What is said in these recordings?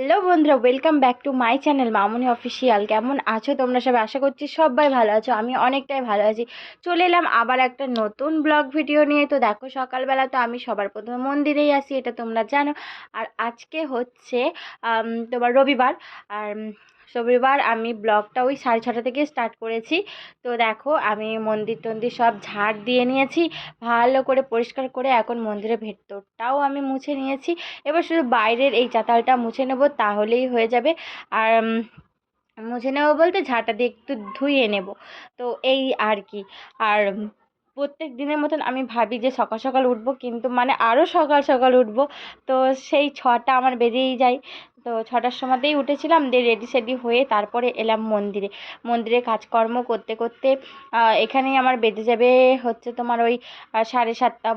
Hello বন্ধুরা welcome back to my channel Mamoni official কেমন আছো তোমরা সবাই? আশা করছি সবাই ভালো আছো, আমি অনেকটাই ভালো আছি। চলে এলাম আবার একটা নতুন ব্লগ ভিডিও নিয়ে। তো দেখো, সকালবেলা তো আমি সবার প্রথমে মন্দিরেই আসি এটা তোমরা জানো। আর আজকে হচ্ছে তোমার রবিবার। আর রবিবার আমি ব্লগটা ওই সাড়ে ছটা থেকে স্টার্ট করেছি। তো দেখো, আমি মন্দির টন্দির সব ঝাড় দিয়ে নিয়েছি, ভালো করে পরিষ্কার করে এখন মন্দিরের ভেতরটাও আমি মুছে নিয়েছি। এবার শুধু বাইরের এই চাতালটা মুছে নেব, তাহলেই হয়ে যাবে। আর মুছে নেব বলতে ঝাঁটা দিয়ে একটু ধুয়ে নেব, তো এই আর কি। আর প্রত্যেক দিনের মতন আমি ভাবি যে সকাল সকাল উঠবো, কিন্তু মানে আরও সকাল সকাল উঠবো, তো সেই ছটা আমার বেজেই যায়। তো ছটার সময়তেই উঠেছিলাম, দিয়ে রেডি সেডি হয়ে তারপরে এলাম মন্দিরে। মন্দিরে কাজকর্ম করতে করতে এখানেই আমার বেজে যাবে হচ্ছে তোমার ওই সাড়ে সাতটা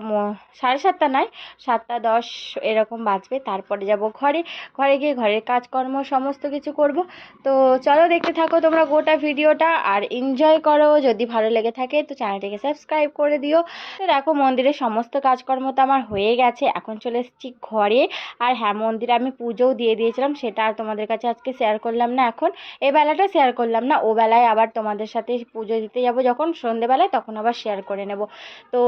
সাড়ে সাতটা নয়, সাতটা দশ এরকম বাজবে। তারপরে যাব ঘরে ঘরে গিয়ে ঘরের কাজকর্ম সমস্ত কিছু করব। তো চলো দেখতে থাকো তোমরা গোটা ভিডিওটা, আর এনজয় করো। যদি ভালো লেগে থাকে তো চ্যানেলটিকে সাবস্ক্রাইব করে দিও। তো দেখো মন্দিরের সমস্ত কাজকর্ম তো আমার হয়ে গেছে, এখন চলে এসেছি ঘরে। আর হ্যাঁ মন্দিরে আমি পুজোও দিয়ে দিয়েছিলাম সেটা আর তোমাদের কাছে আজকে শেয়ার করলাম না এখন। এ বেলাটা শেয়ার করলাম না, ও বেলায় আবার তোমাদের সাথে পুজো দিতে যাব যখন, সন্ধেবেলায় তখন আবার শেয়ার করে নেব। তো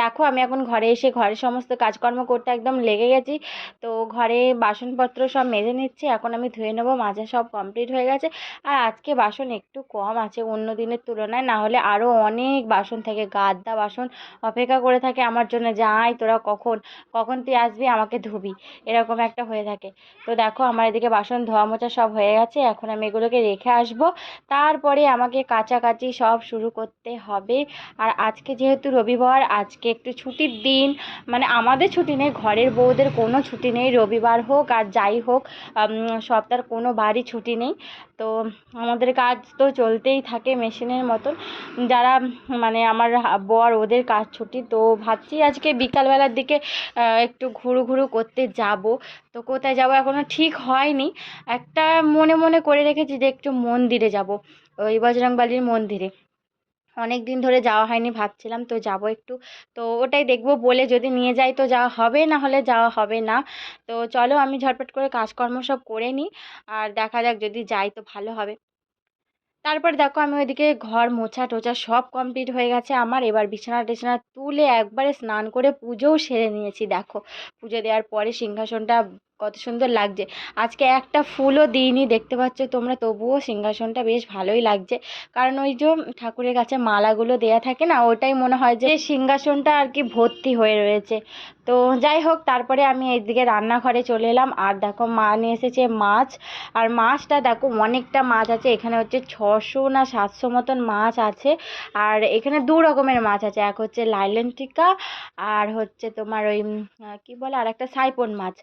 দেখো আমি এখন ঘরে এসে ঘরের সমস্ত কাজকর্ম করতে একদম লেগে গেছি। তো ঘরে বাসনপত্র সব মেজে নিচ্ছি, এখন আমি ধুয়ে নেব, মাজা সব কমপ্লিট হয়ে গেছে। আর আজকে বাসন একটু কম আছে অন্য দিনের তুলনায়, না হলে আরও অনেক বাসন থাকে, গাদ্দা বাসন অপেক্ষা করে থাকে আমার জন্য, যাই তোরা কখন কখন তুই আসবি আমাকে ধুবি, এরকম একটা হয়ে থাকে। তো দেখো আমার এদিকে বাসন ধোয়া মোছা সব হয়ে গেছে, এখন আমি এগুলোকে রেখে আসব। তারপরে আমাকে কাচাকাচি সব শুরু করতে হবে। আর আজকে যেহেতু রবিবার, আজকে একটু ছুটির দিন মানে আমাদের ছুটি নেই, ঘরের বউদের কোনো ছুটি নেই, রবিবার হোক আর যাই হোক সপ্তাহের কোনো বারই ছুটি নেই। তো আমাদের কাজ তো চলতেই থাকে মেশিনের মতন। যারা মানে আমার বর ওদের কাজ ছুটি, তো ভাবছি আজকে বিকালবেলার দিকে একটু ঘুরু ঘুরু করতে যাব। তো কোথায় যাব এখনও ঠিক হয়নি। একটা মনে মনে করে রেখেছি যে একটু মন্দিরে যাব, ওই বজরংবলীর মন্দিরে। অনেক দিন ধরে যাওয়া হয়নি ভাবছিলাম, তো যাব একটু। তো ওটাই দেখব, বলে যদি নিয়ে যাই তো যাওয়া হবে, না হলে যাওয়া হবে না। তো চলো আমি ঝটপট করে কাজকর্ম সব করে নিই আর দেখা যাক যদি যাই তো ভালো হবে। তারপর দেখো আমি ওইদিকে ঘর মোছা টোছা সব কমপ্লিট হয়ে গেছে আমার। এবার বিছানা টিছানা তুলে একবারে স্নান করে পুজোও সেরে নিয়েছি, দেখো। পুজো দেওয়ার পরে সিংহাসনটা কত সুন্দর লাগছে। আজকে একটা ফুলও দিইনি, দেখতে পাচ্ছ তোমরা, তবুও সিংহাসনটা বেশ ভালোই লাগছে। কারণ ওই যে ঠাকুরের কাছে মালাগুলো দেয়া থাকে না, ওটাই মনে হয় যে সিংহাসনটা আর কি ভর্তি হয়ে রয়েছে। তো যাই হোক, তারপরে আমি এইদিকে রান্নাঘরে চলে এলাম। আর দেখো, মা নিয়ে এসেছে মাছ। আর মাছটা দেখো, অনেকটা মাছ আছে। এখানে হচ্ছে ছশো না সাতশো মতন মাছ আছে। আর এখানে দু রকমের মাছ আছে। এক হচ্ছে লাইলেন টিকা আর হচ্ছে তোমার ওই কি বলে আর একটা সাইপন মাছ।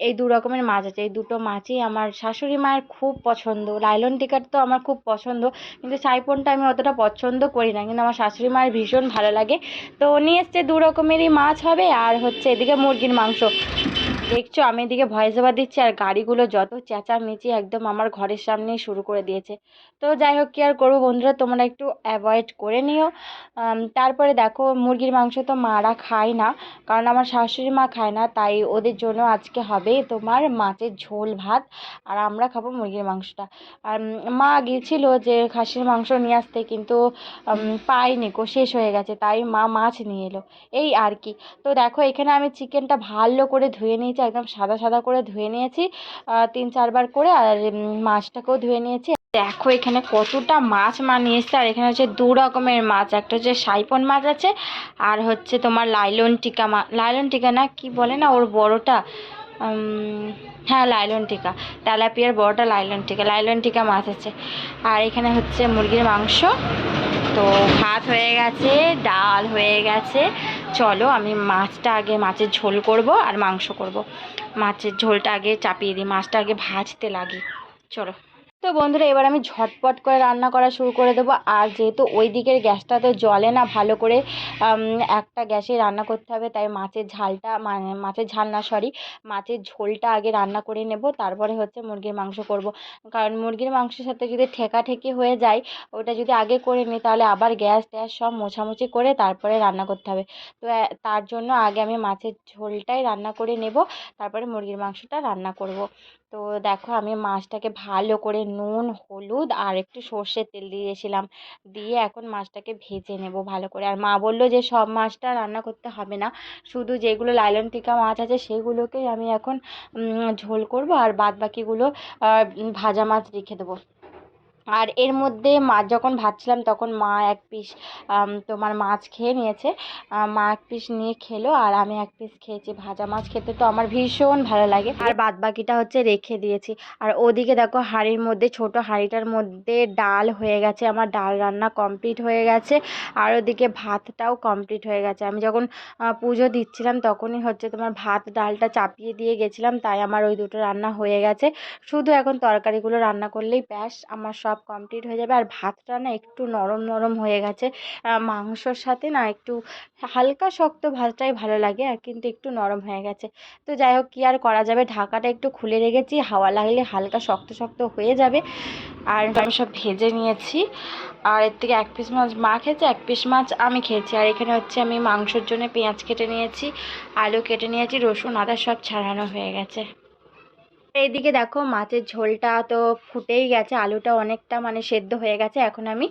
এই দু রকমের মাছ আছে। এই দুটো মাছই আমার শাশুড়ি মায়ের খুব পছন্দ। লাইলন টিকার তো আমার খুব পছন্দ। কিন্তু সাইপনটা আমি অতটা পছন্দ করি না। কিন্তু আমার শাশুড়ি মায়ের ভীষণ ভালো লাগে। তো নিয়ে এসছে দু রকমেরই মাছ হবে। আর হচ্ছে এদিকে মুরগির মাংস। দেখছ, আমি এদিকে ভয়েস ওভার দিচ্ছি আর গাড়িগুলো যত চেঁচামেচি একদম আমার ঘরের সামনেই শুরু করে দিয়েছে। তো যাই হোক, কি আর করব বন্ধুরা, তোমরা একটু অ্যাভয়েড করে নিও। তারপরে দেখো, মুরগির মাংস তো মারা খায় না, কারণ আমার শাশুড়ি মা খায় না, তাই ওদের জন্য আজকে হবে তোমার মাছের ঝোল ভাত, আর আমরা খাব মুরগির মাংসটা। আর মা গিয়েছিল যে খাসির মাংস নিয়ে আসতে, কিন্তু পায়নি, কো শেষ হয়ে গেছে, তাই মা মাছ নিয়ে এলো। এই আর কি। তো দেখো, এখানে আমি চিকেনটা ভালো করে ধুয়ে নিয়েছি। একদম সাদা সাদা করে ধুয়ে নিয়েছি। তিন চারবার করে আর মাছটাকেও ধুয়ে নিয়েছি। দেখো এখানে কতটা মাছ মা নিয়ে আর এখানে হচ্ছে দু রকমের মাছ। একটা হচ্ছে সাইপন মাছ আছে, আর হচ্ছে তোমার লাইলন টিকা মা, লাইলন টিকা না কি বলে না ওর বড়টা? হ্যাঁ লাইলন টিকা। তেলাপিয়ার বড়টা লাইলন টিকা লাইলন টিকা মাছ আছে। আর এখানে হচ্ছে মুরগির মাংস। তো ভাত হয়ে গেছে, ডাল হয়ে গেছে। চলো, আমি মাছটা আগে মাছের ঝোল করব আর মাংস করব। মাছের ঝোলটা আগে চাপিয়ে দিই, মাছটা আগে ভাজতে লাগি। চলো। তো বন্ধুরা, এবার আমি ঝটপট করে রান্না করা শুরু করে দেবো। আর যেহেতু ওই দিকের গ্যাসটা তো জ্বলে না, ভালো করে একটা গ্যাসে রান্না করতে হবে। তাই মাছের ঝালটা মানে মাছের ঝাল না সরি মাছের ঝোলটা আগে রান্না করে নেব। তারপরে হচ্ছে মুরগির মাংস করব। কারণ মুরগির মাংসের সাথে যদি ঠেকাঠেকি হয়ে যায়, ওটা যদি আগে করে নিই, তাহলে আবার গ্যাস ট্যাস সব মোছামুছি করে তারপরে রান্না করতে হবে। তো তার জন্য আগে আমি মাছের ঝোলটাই রান্না করে নেব। তারপরে মুরগির মাংসটা রান্না করব। তো দেখো আমি মাছটাকে ভালো করে নুন, হলুদ আর একটু সর্ষের তেল দিয়েছিলাম। দিয়ে এখন মাছটাকে ভেজে নেব ভালো করে। আর মা বলল যে সব মাছটা রান্না করতে হবে না। শুধু যেগুলো লাইলন টিকা মাছ আছে সেগুলোকেই আমি এখন ঝোল করব আর বাদ বাকিগুলো ভাজা মাছ রেখে দেবো। আর এর মধ্যে মাছ যখন ভাজছিলাম তখন মা এক পিস তোমার মাছ খেয়ে নিয়েছে। মা এক পিস নিয়ে খেলো আর আমি এক পিস খেয়েছি ভাজা মাছ। খেতে তো আমার ভীষণ ভালো লাগে। আর বাদ বাকিটা হচ্ছে রেখে দিয়েছি। আর ওদিকে দেখো হাঁড়ির মধ্যে, ছোট হাঁড়িটার মধ্যে ডাল হয়ে গেছে। আমার ডাল রান্না কমপ্লিট হয়ে গেছে। আর ওদিকে ভাতটাও কমপ্লিট হয়ে গেছে। আমি যখন পুজো দিচ্ছিলাম তখনই হচ্ছে তোমার ভাত, ডালটা চাপিয়ে দিয়ে গেছিলাম। তাই আমার ওই দুটো রান্না হয়ে গেছে। শুধু এখন তরকারিগুলো রান্না করলেই ব্যাস। আমার সব কমপ্লিট হয়ে যাবে। আর ভাতটা না একটু নরম নরম হয়ে গেছে। মাংসর সাথে না একটু হালকা, শক্ত ভাতটাই ভালো লাগে, আর কিন্তু একটু নরম হয়ে গেছে। তো যাই হোক, কী আর করা যাবে? ঢাকাটা একটু খুলে রেখেছি। হাওয়া লাগলে হালকা, শক্ত শক্ত হয়ে যাবে। আর আমি সব ভেজে নিয়েছি। আর এর থেকে এক পিস মাছ মা খেয়েছে, এক পিস মাছ আমি খেয়েছি। আর এখানে হচ্ছে আমি মাংসর জন্য পেঁয়াজ কেটে নিয়েছি, আলু কেটে নিয়েছি, রসুন, আদা সব ছাড়ানো হয়ে গেছে। এইদিকে দেখো মাছের ঝোলটা তো ফুটেই গেছে, আলুটা অনেকটা মানে সেদ্ধ হয়ে গেছে। এখন আমি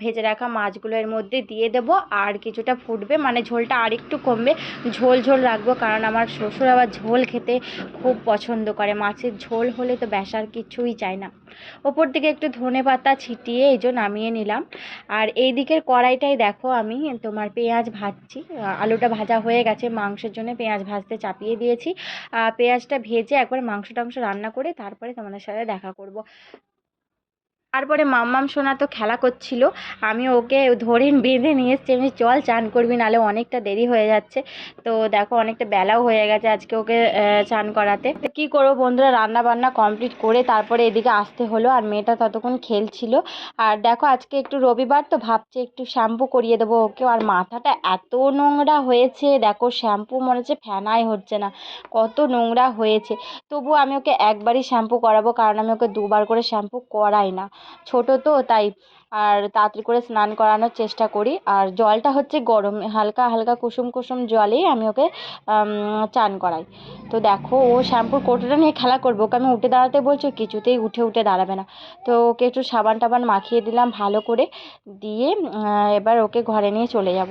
ভেজে রাখা মাছগুলো এর মধ্যে দিয়ে দেব আর কিছুটা ফুটবে। মানে ঝোলটা আর একটু কমবে। ঝোল ঝোল রাখব কারণ আমার শ্বশুর আবার ঝোল খেতে খুব পছন্দ করে। মাছের ঝোল হলে তো ব্যাসার কিছুই চায় না। ওপর দিকে একটু ধনে পাতা ছিটিয়ে এই যে নামিয়ে নিলাম। আর এই দিকের কড়াইটাই দেখো আমি, তোমার পেঁয়াজ ভাজছি। আলুটা ভাজা হয়ে গেছে, মাংসের জন্য পেঁয়াজ ভাজতে চাপিয়ে দিয়েছি। পেঁয়াজটা ভেজে একবার মাংস টাংস রান্না করে তারপরে তোমাদের সাথে দেখা করব। তারপরে মাম্মাম সোনা তো খেলা করছিল। আমি ওকে ধরে বেঁধে নিয়ে এসছি, আমি চল চান করবি নাহলে অনেকটা দেরি হয়ে যাচ্ছে। তো দেখো অনেকটা বেলাও হয়ে গেছে আজকে ওকে চান করাতে। কী করব বন্ধুরা রান্না বান্না কমপ্লিট করে তারপরে এদিকে আসতে হলো, আর মেয়েটা ততক্ষণ খেলছিল। আর দেখো আজকে একটু রবিবার, তো ভাবছে একটু শ্যাম্পু করিয়ে দেবো ওকে। আর মাথাটা এত নোংরা হয়েছে, দেখো শ্যাম্পু মনে হচ্ছে ফেনাই হচ্ছে না, কত নোংরা হয়েছে। তবু আমি ওকে একবারই শ্যাম্পু করাবো, কারণ আমি ওকে দুবার করে শ্যাম্পু করাই না। ছোট তো, তাই। আর তাড়াতাড়ি করে স্নান করানোর চেষ্টা করি। আর জলটা হচ্ছে গরম, হালকা হালকা কুসুম কুসুম জলেই আমি ওকে চান করাই। তো দেখো, ও শ্যাম্পুর কৌটোটা নিয়ে খেলা করব। ওকে আমি উঠে দাঁড়াতে বলছি কিছুতেই উঠে উঠে দাঁড়াবে না। তো ওকে একটু সাবান টাবান মাখিয়ে দিলাম ভালো করে। দিয়ে এবার ওকে ঘরে নিয়ে চলে যাব।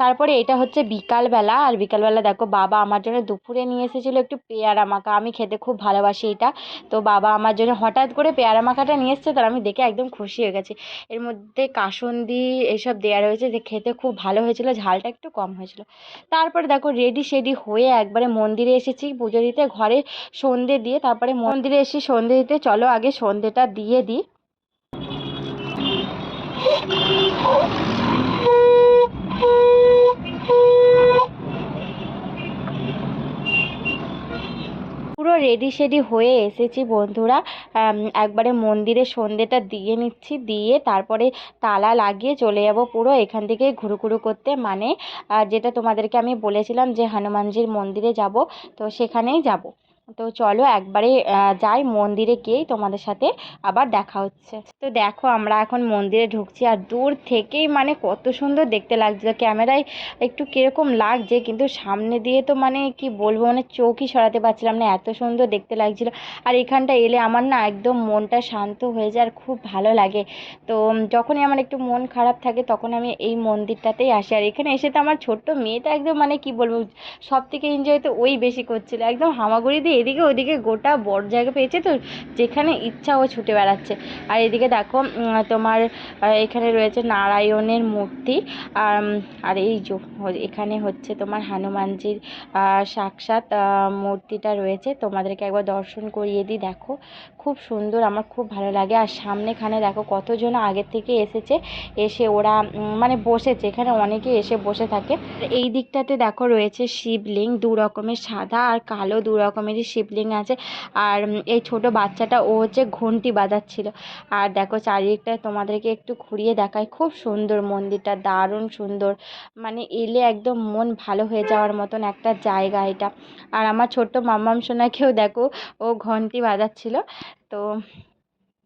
তারপরে এটা হচ্ছে বিকালবেলা, আর বিকালবেলা দেখো বাবা আমার জন্য দুপুরে নিয়ে এসেছিল একটু পেয়ারা মাখা। আমি খেতে খুব ভালোবাসি এটা। তো বাবা আমার জন্য হঠাৎ করে পেয়ারা মাখাটা নিয়ে এসছে, তার আমি দেখে একদম খুশি হয়ে গেছি। এর মধ্যে কাসুন্দি এসব দেওয়া রয়েছে, যে খেতে খুব ভালো হয়েছিল, ঝালটা একটু কম হয়েছিল। তারপরে দেখো রেডি সেডি হয়ে একবারে মন্দিরে এসেছি পুজো দিতে, ঘরে সন্ধে দিয়ে তারপরে মন্দিরে এসে সন্ধে দিতে, চলো আগে সন্ধেটা দিয়ে দিই। পুরো রেডি সেডি হয়ে এসেছি বন্ধুরা। একবারে মন্দিরে সন্ধেটা দিয়ে নিচ্ছি, দিয়ে তারপরে তালা লাগিয়ে চলে যাব পুরো এখান থেকে ঘুরু ঘুরু করতে। মানে যেটা তোমাদেরকে আমি বলেছিলাম যে হনুমানজির মন্দিরে যাব, তো সেখানেই যাব। তো চলো একবারে যাই মন্দিরে গিয়েই তোমাদের সাথে আবার দেখা হচ্ছে। তো দেখো আমরা এখন মন্দিরে ঢুকছি আর দূর থেকেই মানে কত সুন্দর দেখতে লাগছিল। ক্যামেরায় একটু কীরকম লাগছে কিন্তু সামনে দিয়ে তো মানে কি বলব মানে চোখই সরাতে পারছিলাম না, এত সুন্দর দেখতে লাগছিল। আর এখানটা এলে আমার না একদম মনটা শান্ত হয়ে যায় আর খুব ভালো লাগে। তো যখনই আমার একটু মন খারাপ থাকে তখন আমি এই মন্দিরটাতেই আসি। আর এখানে এসে তো আমার ছোট্ট মেয়েটা একদম মানে কি বলব সব থেকে এনজয় তো ওই বেশি করছিল। একদম হামাগুড়ি দিয়ে এদিকে ওদিকে গোটা বড় জায়গা পেয়েছে তো, যেখানে ইচ্ছা ও ছুটে বেড়াচ্ছে। আর এদিকে দেখো তোমার এখানে রয়েছে নারায়ণের মূর্তি। আর আর এই এখানে হচ্ছে তোমার হনুমানজির সাক্ষাৎ মূর্তিটা রয়েছে। তোমাদেরকে একবার দর্শন করিয়ে দিই, দেখো। খুব সুন্দর, আমার খুব ভালো লাগে। আর সামনেখানে দেখো, কতজন আগের থেকে এসেছে। এসে ওরা মানে বসেছে, এখানে অনেকে এসে বসে থাকে। এই দিকটাতে দেখো, রয়েছে শিবলিং, দু রকমের সাদা আর কালো দু রকমেরই শিবলিং আছে। আর এই ছোট বাচ্চাটা, ও হচ্ছে ঘন্টি বাজাচ্ছিল। আর দেখো চারিদিকটা তোমাদেরকে একটু ঘুরিয়ে দেখায় খুব সুন্দর মন্দিরটা, দারুণ সুন্দর। মানে এলে একদম মন ভালো হয়ে যাওয়ার মতন একটা জায়গা এটা। আর আমার ছোট্ট মাম্মাম সোনাকেও দেখো, ও ঘন্টি বাজাচ্ছিল। তো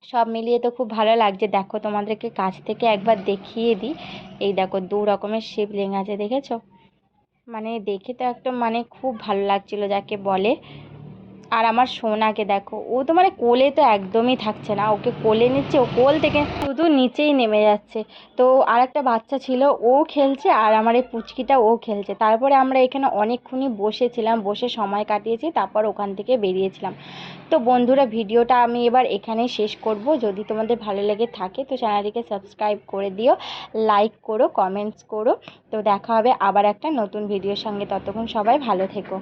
সব মিলিয়ে তো খুব ভালো লাগছে। দেখো তোমাদেরকে কাছ থেকে একবার দেখিয়ে দিই। এই দেখো দু রকমের শিবলিঙ্গ আছে, দেখেছ? মানে দেখে তো একটা মানে খুব ভালো লাগছিল, যাকে বলে। আর আমার সোনাকে দেখো, ও তো মানে কোলে তো একদমই থাকছে না, ওকে কোলে নিচ্ছে, ও কোল থেকে শুধু নিচেই নেমে যাচ্ছে। তো আর একটা বাচ্চা ছিল, ও খেলছে আর আমার এই পুচকিটা ও খেলছে। তারপরে আমরা এখানে অনেকক্ষণই বসেছিলাম, বসে সময় কাটিয়েছি, তারপর ওখান থেকে বেরিয়েছিলাম। তো বন্ধুরা, ভিডিওটা আমি এবার এখানেই শেষ করব। যদি তোমাদের ভালো লেগে থাকে, তো চ্যানেলটিকে সাবস্ক্রাইব করে দিও, লাইক করো, কমেন্টস করো। তো দেখা হবে আবার একটা নতুন ভিডিওর সঙ্গে। ততক্ষণ সবাই ভালো থেকো।